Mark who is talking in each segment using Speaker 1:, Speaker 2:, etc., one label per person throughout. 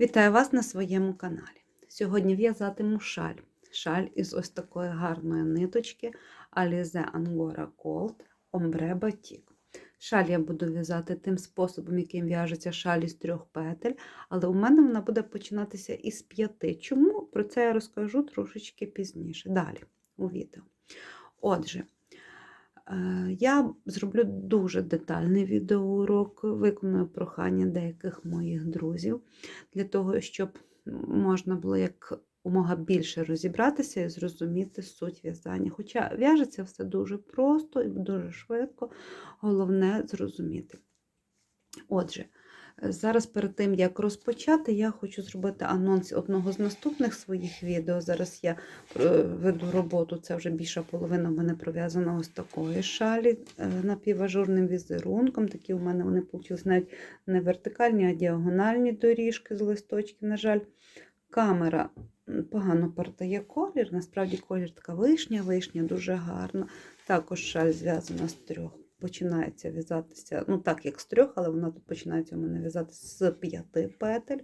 Speaker 1: Вітаю вас на своєму каналі. Сьогодні в'язатиму шаль. Шаль із ось такої гарної ниточки Alize Angora Gold Ombre Batik. Шаль я буду в'язати тим способом, яким в'яжеться шаль із трьох петель, але у мене вона буде починатися із п'яти. Чому? Про це я розкажу трошечки пізніше, далі у відео. Отже, я зроблю дуже детальний відеоурок, виконую прохання деяких моїх друзів для того, щоб можна було як умога більше розібратися і зрозуміти суть в'язання. Хоча в'яжеться все дуже просто і дуже швидко, головне зрозуміти. Отже, зараз перед тим, як розпочати, я хочу зробити анонс одного з наступних своїх відео. Зараз я е, веду роботу, це вже більша половина в мене пров'язана ось такої шалі е, напіважурним візерунком. Такі у мене вони вийшли навіть не вертикальні, а діагональні доріжки з листочків. На жаль, камера погано передає колір. Насправді колір така вишня, вишня дуже гарна. Також шаль зв'язана з трьох. Починається в'язатися, ну так, як з трьох, але вона тут починається у мене в'язатися з п'яти петель.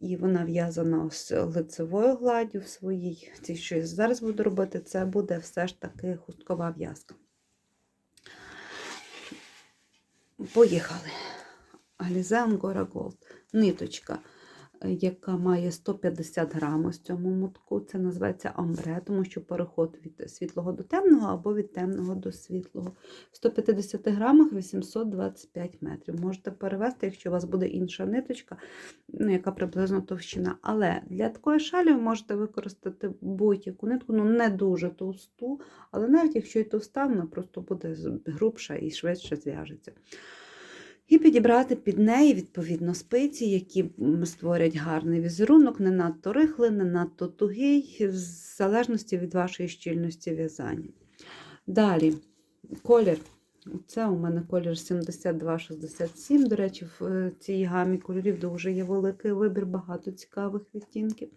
Speaker 1: І вона в'язана з лицевою гладдю в своїй. Ці, що я зараз буду робити, це буде все ж таки хусткова в'язка. Поїхали. Alize Angora Gold. Ниточка яка має 150 грамів в цьому мотку. Це називається амбре, тому що переход від світлого до темного або від темного до світлого. В 150 грамах 825 метрів. Можете перевести, якщо у вас буде інша ниточка, ну, яка приблизно товщина. Але для такої шалі ви можете використати будь-яку нитку, ну не дуже товсту, але навіть якщо і товста, вона просто буде грубша і швидше зв'яжеться. І підібрати під неї, відповідно, спиці, які створять гарний візерунок, не надто рихлий, не надто тугий, в залежності від вашої щільності в'язання. Далі, колір. Це у мене колір 72-67. До речі, в е, цій гамі кольорів дуже є великий вибір, багато цікавих відтінків.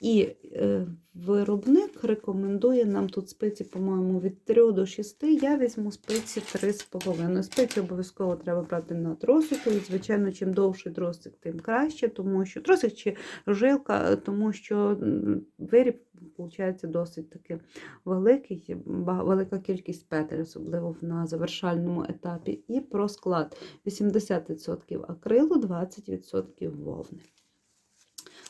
Speaker 1: І е, виробник рекомендує нам тут спиці, по-моєму, від 3 до 6. Я візьму спиці 3,5. Спиці обов'язково треба брати на тросику. І, звичайно, чим довший тросик, тим краще, тому що тросик чи жилка, тому що виріб, виходить, досить таки великий, велика кількість петель, особливо на завершальному етапі. І про склад 80% акрилу, 20% вовни.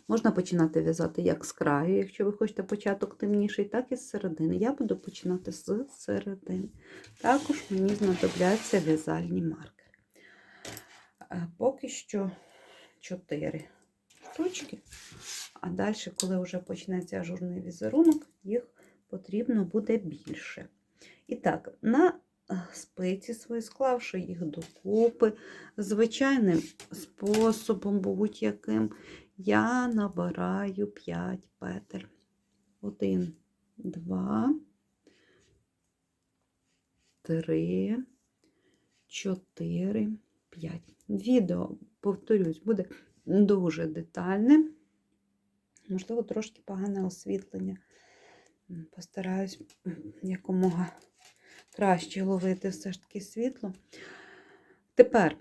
Speaker 1: Можна починати в'язати як з краю, якщо ви хочете початок темніший, так і з середини. Я буду починати з середини. Також мені знадобляться в'язальні маркери. Е, поки що 4 штучки, а далі, коли вже почнеться ажурний візерунок, їх потрібно буде більше. І так, на спиці свої, склавши їх докупи, звичайним способом, будь-яким, я набираю 5 петель. 1, 2, 3, 4, 5. Відео, повторюсь, буде дуже детальне. Можливо, трошки погане освітлення. Постараюсь якомога краще ловити все ж таки світло. Тепер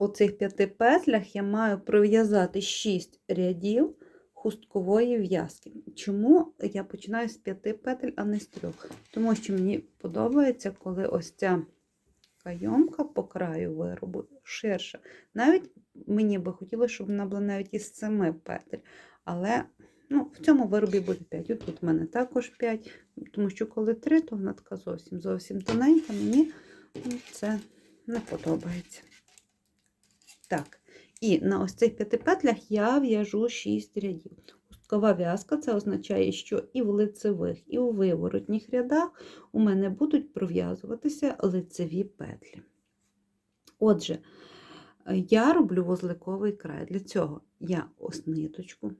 Speaker 1: на оцих п'яти петлях я маю пров'язати 6 рядів хусткової в'язки. Чому я починаю з п'яти петель, а не з трьох? Тому що мені подобається, коли ось ця кайомка по краю виробу ширша. Навіть мені би хотілося, щоб вона була навіть із 7 петель. Але ну, в цьому виробі буде 5. І тут в мене також 5, тому що коли 3, то вона така зовсім зовсім тоненька, мені це не подобається. Так, і на ось цих п'яти петлях я в'яжу 6 рядів. Кова в'язка це означає, що і в лицевих, і у виворотніх рядах у мене будуть пров'язуватися лицеві петлі. Отже, я роблю вузликовий край. Для цього я ось ниточку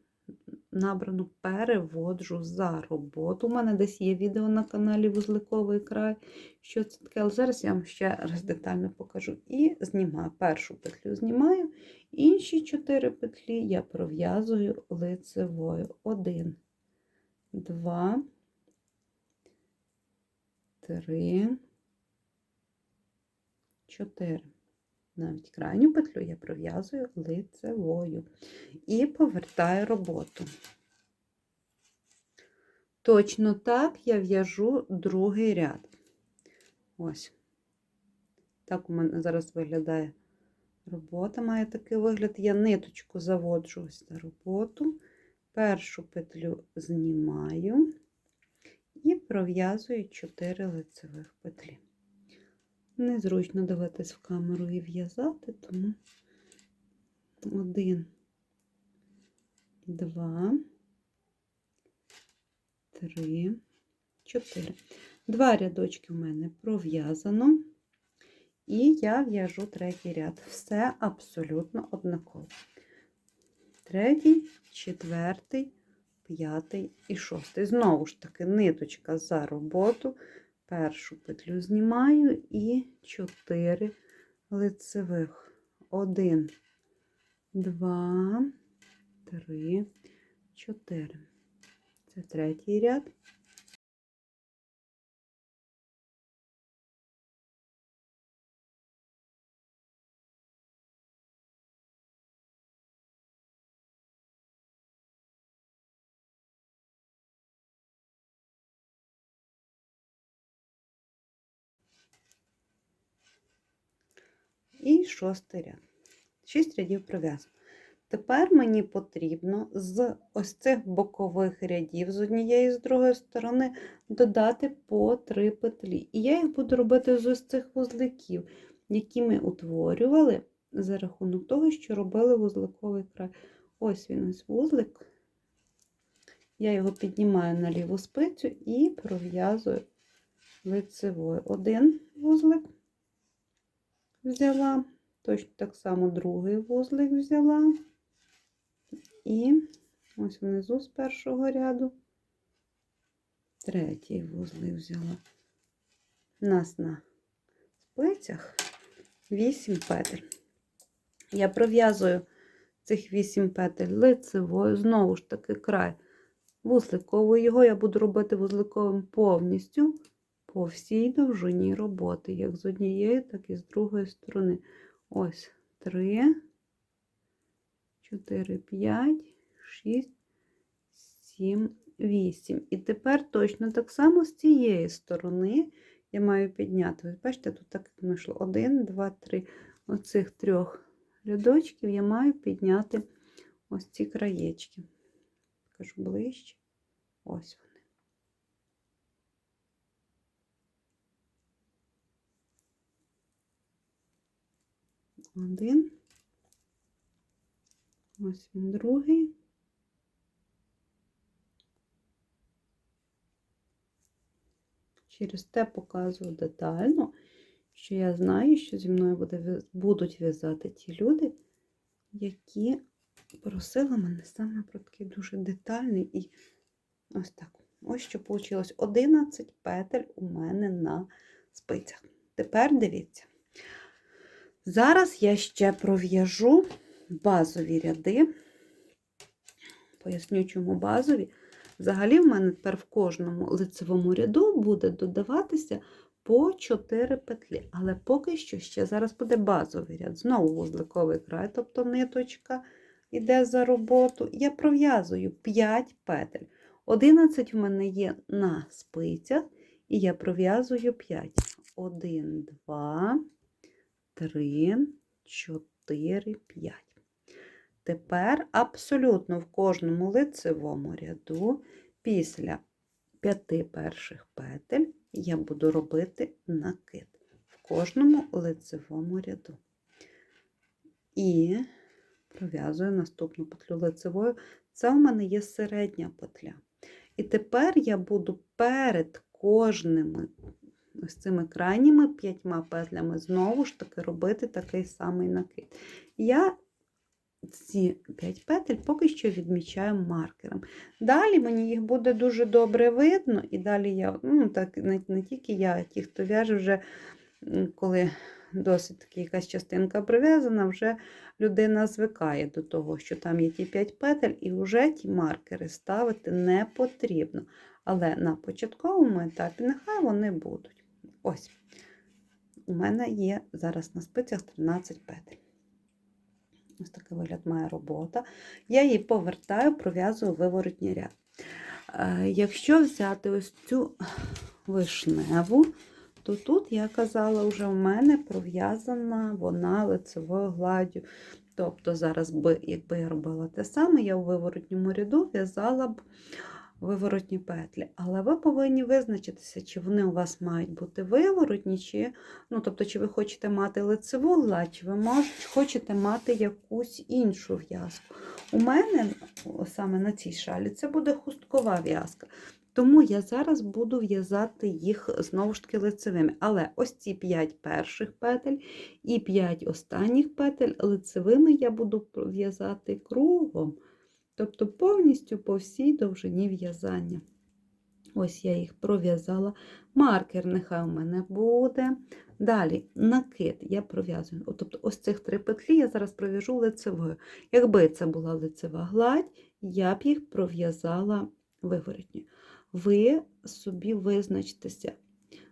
Speaker 1: набрану переводжу за роботу. У мене десь є відео на каналі Вузликовий край. Що це таке? Але зараз я вам ще раз детально покажу. І знімаю. Першу петлю знімаю, інші чотири петлі я пров'язую лицевою. Один, два, три, чотири. Навіть крайню петлю я пров'язую лицевою і повертаю роботу. Точно так я в'яжу другий ряд. Ось. Так у мене зараз виглядає робота, має такий вигляд. Я ниточку заводжу ось на роботу, першу петлю знімаю і пров'язую 4 лицевих петлі. Незручно дивитись в камеру і в'язати, тому один, два, три, чотири. Два рядочки у мене пров'язано, і я в'яжу третій ряд. Все абсолютно однаково. Третій, четвертий, п'ятий і шостий. Знову ж таки, ниточка за роботу. Першу петлю знімаю і 4 лицевих. 1, 2, 3, 4. Це третій ряд. І шостий ряд. Шість рядів пров'язано. Тепер мені потрібно з ось цих бокових рядів з однієї і з другої сторони додати по три петлі. І я їх буду робити з ось цих вузликів, які ми утворювали за рахунок того, що робили вузликовий край. Ось він ось вузлик. Я його піднімаю на ліву спицю і пров'язую лицевою. Один вузлик взяла, точно так само другий вузлик взяла. І ось внизу з першого ряду третій вузлик взяла. У нас на спицях 8 петель. Я пров'язую цих 8 петель лицевою, знову ж таки, край вузликовий. Його я буду робити вузликовим повністю по всій довжині роботи, як з однієї, так і з другої сторони. Ось 3, 4, 5, 6, 7, 8. І тепер точно так само з цієї сторони я маю підняти. Ось бачите, тут так вийшло 1, 2, 3. Оцих трьох рядочків я маю підняти ось ці краєчки. Покажу ближче. Ось вони. Один. Ось він другий. Через те показую детально, що я знаю, що зі мною буде, будуть в'язати ті люди, які просили мене саме про такий дуже детальний і ось так. Ось що вийшло 11 петель у мене на спицях. Тепер дивіться. Зараз я ще пров'яжу базові ряди. Поясню, чому базові. Взагалі, в мене тепер в кожному лицевому ряду буде додаватися по 4 петлі. Але поки що ще зараз буде базовий ряд. Знову вузликовий край, тобто ниточка йде за роботу. Я пров'язую 5 петель. 11 в мене є на спицях, і я пров'язую 5. 1, 2, 3, 4, 5. Тепер абсолютно в кожному лицевому ряду після п'яти перших петель я буду робити накид в кожному лицевому ряду. І пров'язую наступну петлю лицевою. Це у мене є середня петля. І тепер я буду перед кожними ось цими крайніми п'ятьма петлями знову ж таки робити такий самий накид. Я ці 5 петель поки що відмічаю маркером. Далі мені їх буде дуже добре видно, і далі я, ну так не, не тільки я, а ті, хто в'яже вже, коли досить таки якась частинка прив'язана, вже людина звикає до того, що там є ті 5 петель, і вже ті маркери ставити не потрібно. Але на початковому етапі нехай вони будуть. Ось. у мене є зараз на спицях 13 петель. Ось такий вигляд має робота. Я її повертаю, пров'язую виворотній ряд. Е, Якщо взяти ось цю вишневу, то тут, я казала, вже в мене пров'язана вона лицевою гладдю. Тобто, зараз, би, якби я робила те саме, я у виворотньому ряду в'язала б виворотні петлі. Але ви повинні визначитися, чи вони у вас мають бути виворотні, чи, ну, тобто, чи ви хочете мати лицеву гладь, чи ви мож, хочете мати якусь іншу в'язку. У мене саме на цій шалі це буде хусткова в'язка. Тому я зараз буду в'язати їх знову ж таки лицевими. Але ось ці 5 перших петель і 5 останніх петель лицевими я буду в'язати кругом. Тобто повністю по всій довжині в'язання. Ось я їх пров'язала. Маркер нехай у мене буде. Далі накид я пров'язую. Тобто ось цих три петлі я зараз пров'яжу лицевою. Якби це була лицева гладь, я б їх пров'язала виворотньою. Ви собі визначтеся.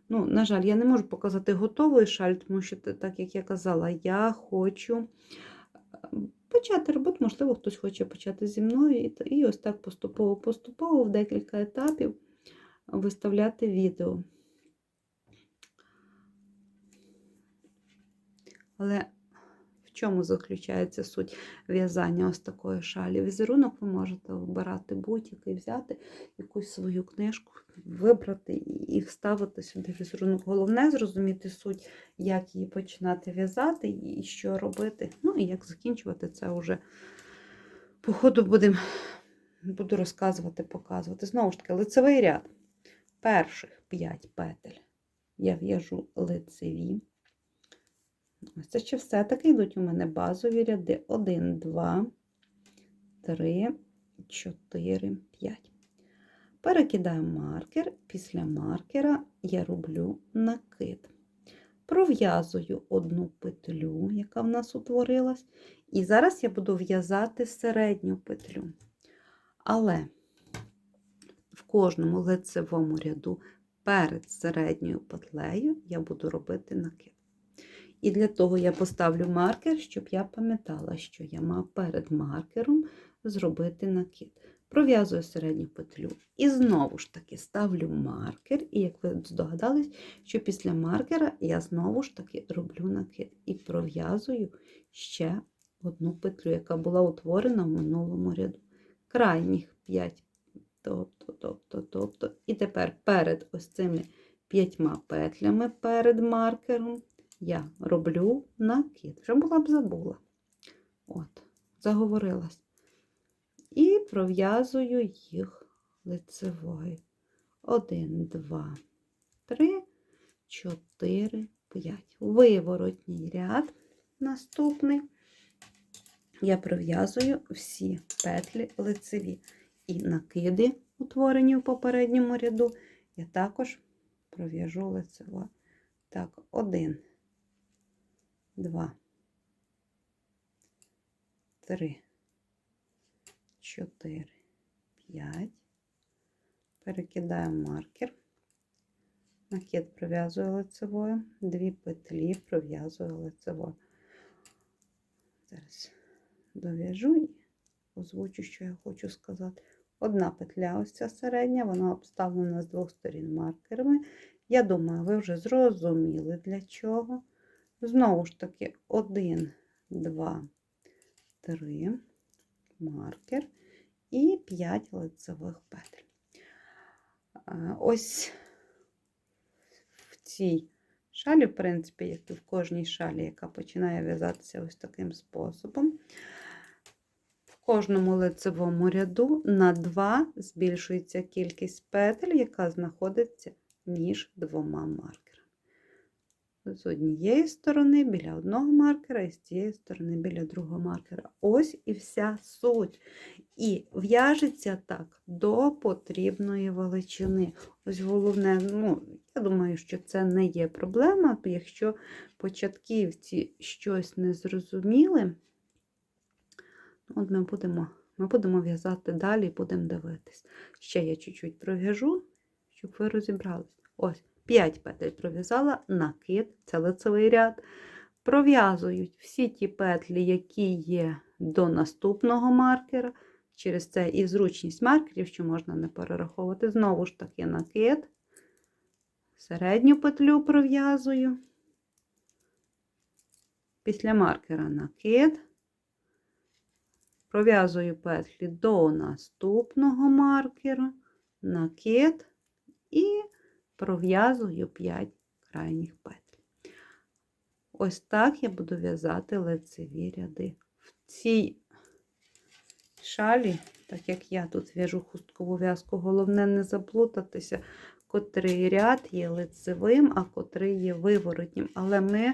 Speaker 1: Ну, на жаль, я не можу показати готовий шаль, тому що, так як я казала, я хочу почати роботу, можливо, хтось хоче почати зі мною, і, ось так поступово-поступово в декілька етапів виставляти відео. Але чому заключається суть в'язання ось такої шалі? Візерунок ви можете обирати будь-який, взяти якусь свою книжку, вибрати і вставити сюди візерунок. Головне зрозуміти суть, як її починати в'язати і що робити. Ну і як закінчувати це вже по ходу будем, буду розказувати, показувати. Знову ж таки, лицевий ряд. Перших 5 петель я в'яжу лицеві. Ось це ще все-таки йдуть у мене базові ряди. 1, 2, 3, 4, 5. Перекидаю маркер. Після маркера я роблю накид. Пров'язую одну петлю, яка в нас утворилась. І зараз я буду в'язати середню петлю. Але в кожному лицевому ряду перед середньою петлею я буду робити накид. І для того я поставлю маркер, щоб я пам'ятала, що я маю перед маркером зробити накид. Пров'язую середню петлю. І знову ж таки ставлю маркер, і як ви здогадались, що після маркера я знову ж таки роблю накид. І пров'язую ще одну петлю, яка була утворена в минулому ряду. Крайніх 5, тобто, тобто, тобто. І тепер перед ось цими п'ятьма петлями перед маркером я роблю накид. Вже була б забула. От, заговорилась. І пров'язую їх лицевою. Один, два, три, чотири, п'ять. Виворотній ряд наступний. Я пров'язую всі петлі лицеві. І накиди, утворені в попередньому ряду, я також пров'яжу лицево. Так, один, два, три, чотири, п'ять. Перекидаю маркер. Накид пров'язую лицевою, дві петлі пров'язую лицевою. Зараз дов'яжу і озвучу, що я хочу сказати. Одна петля, ось ця середня, вона обставлена з двох сторін маркерами. Я думаю, ви вже зрозуміли для чого. Знову ж таки, один, два, три, маркер і 5 лицевих петель. Ось в цій шалі, в принципі, як і в кожній шалі, яка починає в'язатися ось таким способом. В кожному лицевому ряду на 2 збільшується кількість петель, яка знаходиться між двома маркерами. З однієї сторони біля одного маркера, і з цієї сторони біля другого маркера. Ось і вся суть. І в'яжеться так до потрібної величини. Ось головне, ну, я думаю, що це не є проблема, якщо початківці щось не зрозуміли, от ми будемо ми будемо в'язати далі і будемо дивитись. Ще я чуть-чуть пров'яжу, щоб ви розібрались. Ось, 5 петель пров'язала, накид, це лицевий ряд. Пров'язують всі ті петлі, які є до наступного маркера. Через це і зручність маркерів, що можна не перераховувати. Знову ж таки накид. Середню петлю пров'язую. Після маркера накид. Пров'язую петлі до наступного маркера, накид і пров'язую 5 крайніх петель. Ось так я буду в'язати лицеві ряди. В цій шалі, так як я тут в'яжу хусткову в'язку, головне не заплутатися, котрий ряд є лицевим, а котрий є виворотнім. Але ми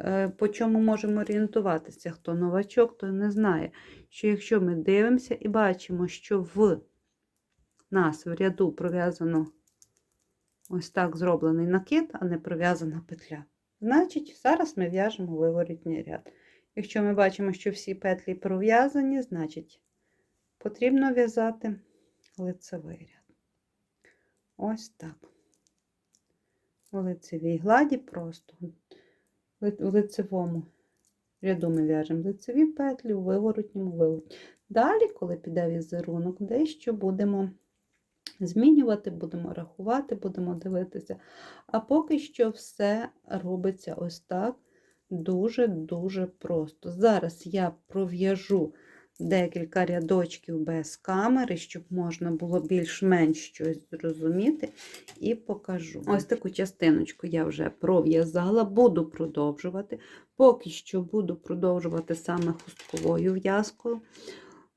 Speaker 1: е, по чому можемо орієнтуватися? Хто новачок, той не знає, що якщо ми дивимося і бачимо, що в нас в ряду пров'язано ось так зроблений накид, а не пров'язана петля. Значить, зараз ми в'яжемо виворотній ряд. Якщо ми бачимо, що всі петлі пров'язані, значить потрібно в'язати лицевий ряд. Ось так. У лицевій гладі просто в лицевому ряду ми в'яжемо лицеві петлі, у виворотньому виворотні. Далі, коли піде візерунок, дещо будемо змінювати, будемо рахувати, будемо дивитися. А поки що все робиться ось так дуже-дуже просто. Зараз я пров'яжу декілька рядочків без камери, щоб можна було більш-менш щось зрозуміти, і покажу. Ось таку частиночку я вже пров'язала, буду продовжувати. Поки що буду продовжувати саме хустковою в'язкою.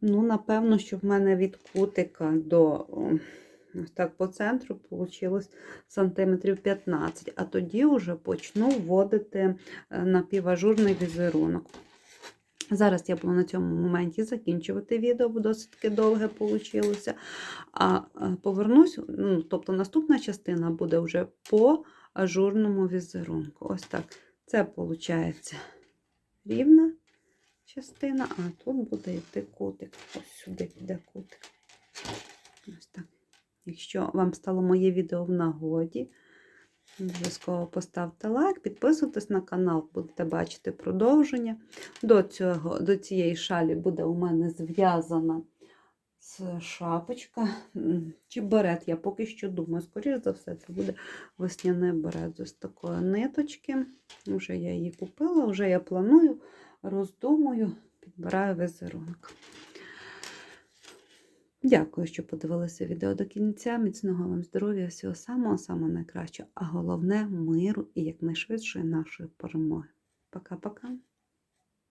Speaker 1: Ну, напевно, що в мене від кутика до так по центру вийшло сантиметрів 15, а тоді вже почну вводити е, напіважурний візерунок. Зараз я буду на цьому моменті закінчувати відео, бо досить таки довге вийшло. А е, повернусь, ну, тобто наступна частина буде вже по ажурному візерунку. Ось так. Це виходить рівна частина, а тут буде йти кутик. Ось сюди піде кутик. Ось так. Якщо вам стало моє відео в нагоді, обов'язково поставте лайк, підписуйтесь на канал, будете бачити продовження. До, цього, до цієї шалі буде у мене зв'язана шапочка чи берет. Я поки що думаю, скоріш за все, це буде весняний берет з такої ниточки. Вже я її купила, вже я планую, роздумую, підбираю візерунок. Дякую, що подивилися відео до кінця. Міцного вам здоров'я, всього самого-самого найкращого, а головне миру і якнайшвидшої нашої перемоги. Пока-пока.